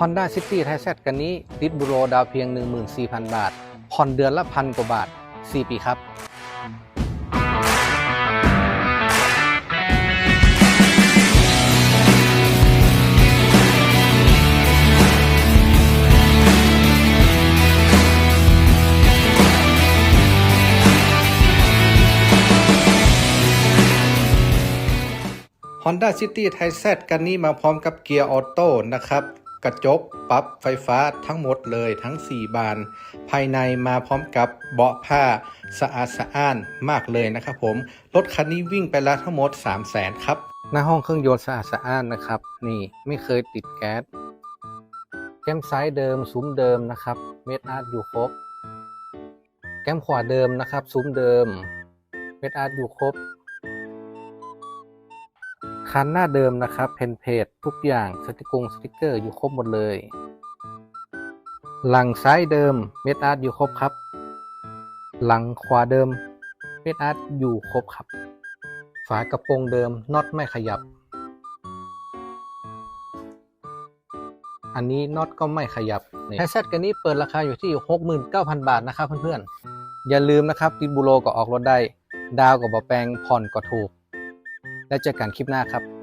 Honda City ไทยแซกันนี้ติดบุโรดาวเพียง 14,000 บาท ผ่อนเดือนละพันกว่าบาท 4 ปีครับ Honda City ไทยแซกันนี้มาพร้อมกับเกียร์ออโต้นะครับ กระจกปรับไฟฟ้าทั้งหมดเลยทั้ง 4 บาน ภายในมาพร้อมกับเบาะผ้าสะอาดสะอ้านมากเลยนะครับผม รถคันนี้วิ่งไปแล้วทั้งหมด 3 0 0แสนครับ หน้าห้องเครื่องยนต์สะอาดสะอ้านนะครับ นี่ไม่เคยติดแก๊สแก้มซ้ายเดิมซุ้มเดิมนะครับ เมดอาร์ตอยู่ครบ แก้มขวาเดิมนะครับ ซุ้มเดิม เมดอาร์ตอยู่ครบ คันหน้าเดิมนะครับเพนเพจทุกอย่างสติกงสติกเกอร์อยู่ครบหมดเลย หลังซ้ายเดิมเมดอาร์ตอยู่ครบครับ หลังขวาเดิมเมดอาร์ตอยู่ครบครับ ฝากระโปรงเดิมน็อตไม่ขยับ อันนี้น็อตก็ไม่ขยับไฮแซดกันนี้เปิดราคาอยู่ที่ 69,000 บาทนะครับเพื่อนๆอย่าลืมนะครับติดบูโรก็ออกรถได้ ดาวกับบอแปลงผ่อนก็ถูก แล้วเจอกันคลิปหน้าครับ